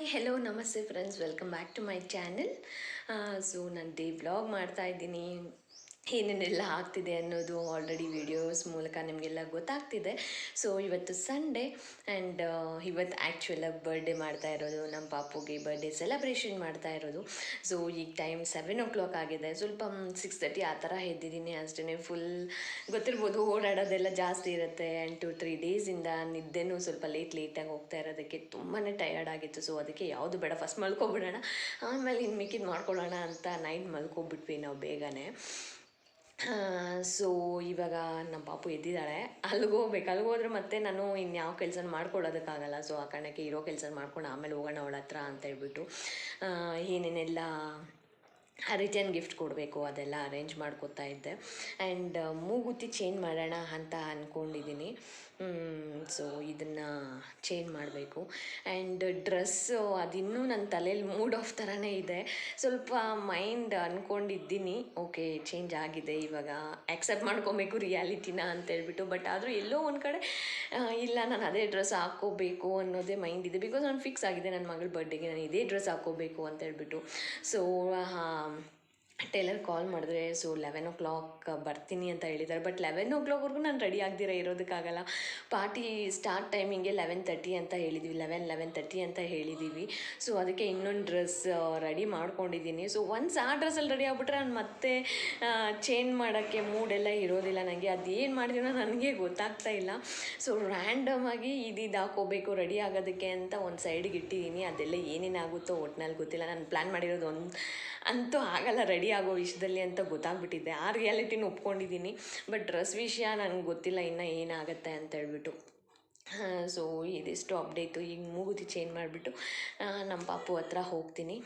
Hello ನಮಸ್ತೆ friends welcome back to my channel so ನಾನು day vlog ಮಾಡ್ತಾ ಇದ್ದೀನಿ. ಏನೇನೆಲ್ಲ ಆಗ್ತಿದೆ ಅನ್ನೋದು ಆಲ್ರೆಡಿ ವಿಡಿಯೋಸ್ ಮೂಲಕ ನಿಮಗೆಲ್ಲ ಗೊತ್ತಾಗ್ತಿದೆ. ಸೊ ಇವತ್ತು ಸಂಡೇ ಆ್ಯಂಡ್ ಇವತ್ತು ಆ್ಯಕ್ಚುಲಾಗಿ ಬರ್ಡೇ ಮಾಡ್ತಾ ಇರೋದು ನಮ್ಮ ಪಾಪುಗೆ ಬರ್ಡೇ ಸೆಲೆಬ್ರೇಷನ್ ಮಾಡ್ತಾ ಇರೋದು. ಸೊ ಈಗ ಟೈಮ್ ಸೆವೆನ್ ಓ ಕ್ಲಾಕ್ ಆಗಿದೆ. ಸ್ವಲ್ಪ ಸಿಕ್ಸ್ ತರ್ಟಿ ಆ ಥರ ಎದ್ದಿದ್ದೀನಿ. ಅಷ್ಟೇ ಫುಲ್ ಗೊತ್ತಿರ್ಬೋದು ಓಡಾಡೋದೆಲ್ಲ ಜಾಸ್ತಿ ಇರುತ್ತೆ. ಆ್ಯಂಡ್ ಟು ತ್ರೀ ಡೇಸಿಂದ ನಿದ್ದೆನೂ ಸ್ವಲ್ಪ ಲೇಟ್ ಲೇಟಾಗಿ ಹೋಗ್ತಾ ಇರೋದಕ್ಕೆ ತುಂಬಾ ಟಯರ್ಡ್ ಆಗಿತ್ತು. ಸೊ ಅದಕ್ಕೆ ಯಾವುದು ಬೇಡ ಫಸ್ಟ್ ಮಲ್ಕೊಬಿಡೋಣ. ಆಮೇಲೆ ಇನ್ನು ಮಿಕ್ಕಿದ್ದು ಮಾಡ್ಕೊಳ್ಳೋಣ ಅಂತ ನೈಟ್ ಮಲ್ಕೊಬಿಟ್ವಿ ನಾವು ಬೇಗನೆ. ಸೊ ಇವಾಗ ನಮ್ಮ ಪಾಪು ಎದ್ದಿದ್ದಾಳೆ. ಅಲ್ಲಿಗೆ ಹೋಗ್ಬೇಕು. ಅಲ್ಲಿಗೆ ಹೋದ್ರೆ ಮತ್ತೆ ನಾನು ಇನ್ಯಾವ ಕೆಲಸ ಮಾಡ್ಕೊಳ್ಳೋದಕ್ಕಾಗಲ್ಲ. ಸೊ ಆ ಕಾರಣಕ್ಕೆ ಇರೋ ಕೆಲಸ ಮಾಡ್ಕೊಂಡು ಆಮೇಲೆ ಹೋಗೋಣ ಅವಳ ಹತ್ರ ಅಂತ ಹೇಳ್ಬಿಟ್ಟು ಏನೇನೆಲ್ಲ ರಿಟರ್ನ್ ಗಿಫ್ಟ್ ಕೊಡಬೇಕು, ಅದೆಲ್ಲ ಅರೇಂಜ್ ಮಾಡ್ಕೋತಾ ಇದ್ದೆ. ಆ್ಯಂಡ್ ಮೂಗುತಿ ಚೇಂಜ್ ಮಾಡೋಣ ಅಂತ ಅಂದ್ಕೊಂಡಿದ್ದೀನಿ ಸೊ ಇದನ್ನು ಚೇಂಜ್ ಮಾಡಬೇಕು. ಆ್ಯಂಡ್ ಡ್ರೆಸ್ಸು ಅದಿನ್ನೂ ನನ್ನ ತಲೆಯಲ್ಲಿ ಮೂಡ್ ಆಫ್ ಥರನೇ ಇದೆ. ಸ್ವಲ್ಪ ಮೈಂಡ್ ಅಂದ್ಕೊಂಡಿದ್ದೀನಿ ಓಕೆ, ಚೇಂಜ್ ಆಗಿದೆ ಇವಾಗ ಆ್ಯಕ್ಸೆಪ್ಟ್ ಮಾಡ್ಕೊಬೇಕು ರಿಯಾಲಿಟಿನ ಅಂತೇಳ್ಬಿಟ್ಟು ಬಟ್ ಆದರೂ ಎಲ್ಲೋ ಒಂದು ಕಡೆ ಇಲ್ಲ, ನಾನು ಅದೇ ಡ್ರೆಸ್ ಹಾಕ್ಕೋಬೇಕು ಅನ್ನೋದೇ ಮೈಂಡ್ ಇದೆ. ಬಿಕಾಸ್ ನಾನು ಫಿಕ್ಸ್ ಆಗಿದೆ ನನ್ನ ಮಗಳ ಬರ್ಡೇಗೆ ನಾನು ಇದೇ ಡ್ರೆಸ್ ಹಾಕ್ಕೋಬೇಕು ಅಂತೇಳ್ಬಿಟ್ಟು ಸೊ ಟೇಲರ್ ಕಾಲ್ ಮಾಡಿದ್ರೆ ಸೊ ಲೆವೆನ್ ಓ ಕ್ಲಾಕ್ ಬರ್ತೀನಿ ಅಂತ ಹೇಳಿದ್ದಾರೆ ಬಟ್ ಲೆವೆನ್ ಓ ಕ್ಲಾಕ್ವರೆಗೂ ನಾನು ರೆಡಿ ಆಗದಿರ ಇರೋದಕ್ಕಾಗಲ್ಲ. ಪಾರ್ಟಿ ಸ್ಟಾರ್ಟ್ ಟೈಮಿಂಗೆ ಲೆವೆನ್ ತರ್ಟಿ ಅಂತ ಹೇಳಿದ್ವಿ ಲೆವೆನ್ ಲೆವೆನ್ ತರ್ಟಿ ಅಂತ ಹೇಳಿದ್ದೀವಿ ಸೊ ಅದಕ್ಕೆ ಇನ್ನೊಂದು ಡ್ರೆಸ್ ರೆಡಿ ಮಾಡ್ಕೊಂಡಿದ್ದೀನಿ. ಸೊ ಒನ್ಸ್ ಆ ಡ್ರೆಸ್ಸಲ್ಲಿ ರೆಡಿ ಆಗಿಬಿಟ್ರೆ ನಾನು ಮತ್ತೆ ಚೇಂಜ್ ಮಾಡೋಕ್ಕೆ ಮೂಡೆಲ್ಲ ಇರೋದಿಲ್ಲ. ನನಗೆ ಅದೇನು ಮಾಡಿದೀನೋ ನನಗೆ ಗೊತ್ತಾಗ್ತಾ ಇಲ್ಲ. ಸೊ ರ್ಯಾಂಡಮ್ ಆಗಿ ಇದು ಹಾಕೋಬೇಕು ರೆಡಿ ಆಗೋದಕ್ಕೆ ಅಂತ ಒಂದು ಸೈಡಿಗೆ ಇಟ್ಟಿದ್ದೀನಿ. ಅದೆಲ್ಲ ಏನೇನಾಗುತ್ತೋ ಒಟ್ಟಿನಲ್ಲಿ ಗೊತ್ತಿಲ್ಲ. ನಾನು ಪ್ಲ್ಯಾನ್ ಮಾಡಿರೋದು ಒಂದು, ಅಂತೂ ಆಗಲ್ಲ ರೆಡಿ ಆಗೋ ವಿಷಯದಲ್ಲಿ ಅಂತ ಗೊತ್ತಾಗ್ಬಿಟ್ಟಿದೆ. ಆ ರಿಯಾಲಿಟಿನ ಒಪ್ಕೊಂಡಿದ್ದೀನಿ. ಬಟ್ ಡ್ರೆಸ್ ವಿಷಯ ನನಗೆ ಗೊತ್ತಿಲ್ಲ, ಇನ್ನು ಏನಾಗುತ್ತೆ ಅಂತ ಹೇಳ್ಬಿಟ್ಟು. ಸೊ ಇದಿಷ್ಟು ಅಪ್ಡೇಟು ಈಗ ಮೂಗುತಿ ಚೇಂಜ್ ಮಾಡಿಬಿಟ್ಟು ನಮ್ಮ ಪಾಪು ಹತ್ರ ಹೋಗ್ತೀನಿ.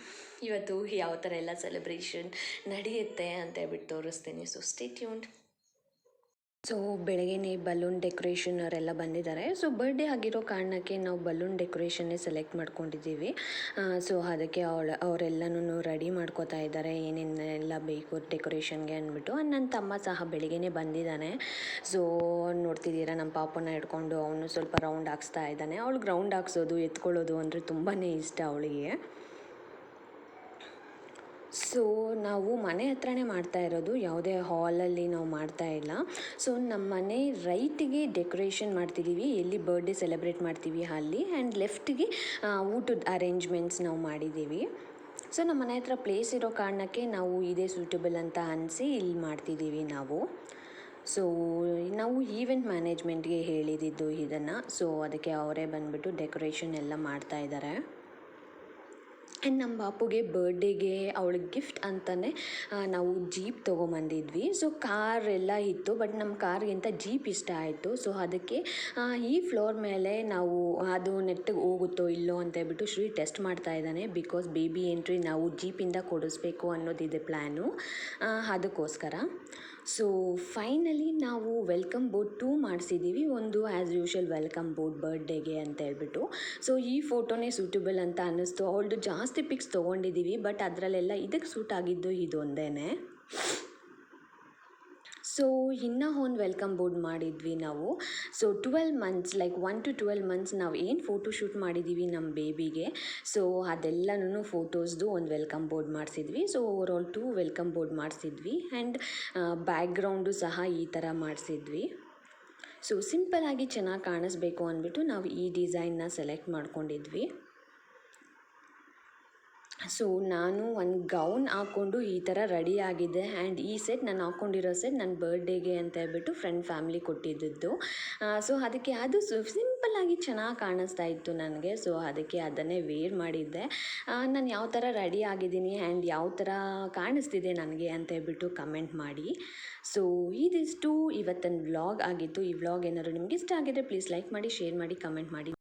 ಇವತ್ತು ಯಾವ ಥರ ಎಲ್ಲ ಸೆಲೆಬ್ರೇಷನ್ ನಡೆಯುತ್ತೆ ಅಂತ ಹೇಳ್ಬಿಟ್ಟು ತೋರಿಸ್ತೀನಿ. ಸೊ ಸ್ಟೇ ಟ್ಯೂನ್ಡ್ ಸೊ ಬೆಳಗ್ಗೆನೇ ಬಲೂನ್ ಡೆಕೋರೇಷನ್ ಅವರೆಲ್ಲ ಬಂದಿದ್ದಾರೆ. ಸೊ ಬರ್ಡೇ ಆಗಿರೋ ಕಾರಣಕ್ಕೆ ನಾವು ಬಲೂನ್ ಡೆಕೋರೇಷನ್ನೇ ಸೆಲೆಕ್ಟ್ ಮಾಡ್ಕೊಂಡಿದ್ದೀವಿ. ಸೊ ಅದಕ್ಕೆ ಅವಳ ಅವರೆಲ್ಲನೂ ರೆಡಿ ಮಾಡ್ಕೋತಾ ಇದ್ದಾರೆ. ಏನೇನೆಲ್ಲ ಬೇಕು ಡೆಕೋರೇಷನ್ಗೆ ಅಂದ್ಬಿಟ್ಟು. ನನ್ನ ತಮ್ಮ ಸಹ ಬೆಳಗ್ಗೆನೇ ಬಂದಿದ್ದಾನೆ. ಸೊ ನೋಡ್ತಿದ್ದೀರಾ ನಮ್ಮ ಪಾಪನ ಹಿಡ್ಕೊಂಡು ಅವನು ಸ್ವಲ್ಪ ರೌಂಡ್ ಹಾಕ್ಸ್ತಾ ಇದ್ದಾನೆ. ಅವಳು ಗ್ರೌಂಡ್ ಹಾಕ್ಸೋದು, ಎತ್ಕೊಳ್ಳೋದು ಅಂದರೆ ತುಂಬಾ ಇಷ್ಟ ಅವಳಿಗೆ. ಸೊ ನಾವು ಮನೆ ಹತ್ರನೇ ಮಾಡ್ತಾ ಇರೋದು, ಯಾವುದೇ ಹಾಲಲ್ಲಿ ನಾವು ಮಾಡ್ತಾ ಇಲ್ಲ. ಸೊ ನಮ್ಮ ಮನೆ ರೈಟಿಗೆ ಡೆಕೋರೇಷನ್ ಮಾಡ್ತಿದ್ದೀವಿ ಎಲ್ಲಿ ಬರ್ಡೇ ಸೆಲೆಬ್ರೇಟ್ ಮಾಡ್ತೀವಿ ಅಲ್ಲಿ ಆ್ಯಂಡ್ ಲೆಫ್ಟಿಗೆ ಊಟದ ಅರೇಂಜ್ಮೆಂಟ್ಸ್ ನಾವು ಮಾಡಿದ್ದೀವಿ ಸೊ ನಮ್ಮ ಮನೆ ಹತ್ರ ಪ್ಲೇಸ್ ಇರೋ ಕಾರಣಕ್ಕೆ ನಾವು ಇದೇ ಸೂಟಬಲ್ ಅಂತ ಅನಿಸಿ ಇಲ್ಲಿ ಮಾಡ್ತಿದ್ದೀವಿ ನಾವು. ಸೊ ನಾವು ಈವೆಂಟ್ ಮ್ಯಾನೇಜ್ಮೆಂಟ್ಗೆ ಹೇಳಿದ್ದು ಇದನ್ನು. ಸೊ ಅದಕ್ಕೆ ಅವರೇ ಬಂದುಬಿಟ್ಟು ಡೆಕೋರೇಷನ್ ಎಲ್ಲ ಮಾಡ್ತಾ ಇದ್ದಾರೆ. ಆ್ಯಂಡ್ ನಮ್ಮ ಬಾಪುಗೆ ಬರ್ಡೇಗೆ ಅವಳಿಗೆ ಗಿಫ್ಟ್ ಅಂತಲೇ ನಾವು ಜೀಪ್ ತೊಗೊಂಬಂದಿದ್ವಿ. ಸೊ ಕಾರ್ ಎಲ್ಲ ಇತ್ತು ಬಟ್ ನಮ್ಮ ಕಾರ್ಗಿಂತ ಜೀಪ್ ಇಷ್ಟ ಆಯಿತು. ಸೊ ಅದಕ್ಕೆ ಈ ಫ್ಲೋರ್ ಮೇಲೆ ನಾವು, ಅದು ನೆಟ್ಟಿಗೆ ಹೋಗುತ್ತೋ ಇಲ್ಲೋ ಅಂತ ಹೇಳ್ಬಿಟ್ಟು ಶ್ರೀ ಟೆಸ್ಟ್ ಮಾಡ್ತಾ ಇದ್ದಾನೆ. ಬಿಕಾಸ್ ಬೇಬಿ ಎಂಟ್ರಿ ನಾವು ಜೀಪಿಂದ ಕೊಡಿಸ್ಬೇಕು ಅನ್ನೋದಿದೆ ಪ್ಲ್ಯಾನು ಅದಕ್ಕೋಸ್ಕರ. ಸೊ ಫೈನಲಿ ನಾವು ವೆಲ್ಕಮ್ ಬೋರ್ಡ್ ಟೂ ಮಾಡಿಸಿದ್ದೀವಿ ಒಂದು ಆ್ಯಸ್ ಯೂಶುವಲ್ ವೆಲ್ಕಮ್ ಬೋರ್ಡ್ ಬರ್ಡೇಗೆ ಅಂತ ಹೇಳ್ಬಿಟ್ಟು. ಸೊ ಈ ಫೋಟೋನೇ ಸೂಟಬಲ್ ಅಂತ ಅನ್ನಿಸ್ತು. ಅವಳದು ಜಾಸ್ತಿ ಪಿಕ್ಸ್ ತೊಗೊಂಡಿದ್ದೀವಿ ಬಟ್ ಅದರಲ್ಲೆಲ್ಲ ಇದಕ್ಕೆ ಸೂಟ್ ಆಗಿದ್ದು ಇದೊಂದೇ ಸೊ ಇನ್ನೂ ಒಂದು ವೆಲ್ಕಮ್ ಬೋರ್ಡ್ ಮಾಡಿದ್ವಿ ನಾವು. So twelve months like one to twelve months ನಾವು ಏನು ಫೋಟೋ ಶೂಟ್ ಮಾಡಿದ್ದೀವಿ ನಮ್ಮ ಬೇಬಿಗೆ ಸೊ ಅದೆಲ್ಲನೂ ಫೋಟೋಸ್ದು ಒಂದು welcome board ಮಾಡಿಸಿದ್ವಿ. So overall two welcome board ಮಾಡಿಸಿದ್ವಿ and background ಸಹ ಈ ಥರ ಮಾಡಿಸಿದ್ವಿ. ಸೊ ಆಗಿ ಚೆನ್ನಾಗಿ ಕಾಣಿಸ್ಬೇಕು ಅಂದ್ಬಿಟ್ಟು ನಾವು ಈ ಡಿಸೈನ್ನ ಸೆಲೆಕ್ಟ್ ಮಾಡ್ಕೊಂಡಿದ್ವಿ. ಸೊ ನಾನು ಒಂದು ಗೌನ್ ಹಾಕ್ಕೊಂಡು ಈ ಥರ ರೆಡಿ ಆಗಿದ್ದೆ. ಆ್ಯಂಡ್ ಈ ಸೆಟ್ ನಾನು ಹಾಕ್ಕೊಂಡಿರೋ ಸೆಟ್ ನನ್ನ ಬರ್ಡೇಗೆ ಅಂತ ಹೇಳ್ಬಿಟ್ಟು ಫ್ರೆಂಡ್ ಫ್ಯಾಮ್ಲಿ ಕೊಟ್ಟಿದ್ದದ್ದು. ಸೊ ಅದಕ್ಕೆ ಅದು ಸಿಂಪಲ್ಲಾಗಿ ಚೆನ್ನಾಗಿ ಕಾಣಿಸ್ತಾ ಇತ್ತು ನನಗೆ. ಸೊ ಅದಕ್ಕೆ ಅದನ್ನೇ ವೇರ್ ಮಾಡಿದ್ದೆ. ನಾನು ಯಾವ ಥರ ರೆಡಿ ಆಗಿದ್ದೀನಿ ಆ್ಯಂಡ್ ಯಾವ ಥರ ಕಾಣಿಸ್ತಿದೆ ನನಗೆ ಅಂತ ಹೇಳ್ಬಿಟ್ಟು ಕಮೆಂಟ್ ಮಾಡಿ. ಸೊ ಇದಿಷ್ಟು ಇವತ್ತಿನ ವ್ಲಾಗ್ ಆಗಿತ್ತು. ಈ ವ್ಲಾಗ್ ಏನಾದ್ರು ನಿಮಗೆ ಇಷ್ಟ ಆಗಿದ್ರೆ ಪ್ಲೀಸ್ ಲೈಕ್ ಮಾಡಿ ಶೇರ್ ಮಾಡಿ ಕಮೆಂಟ್ ಮಾಡಿ.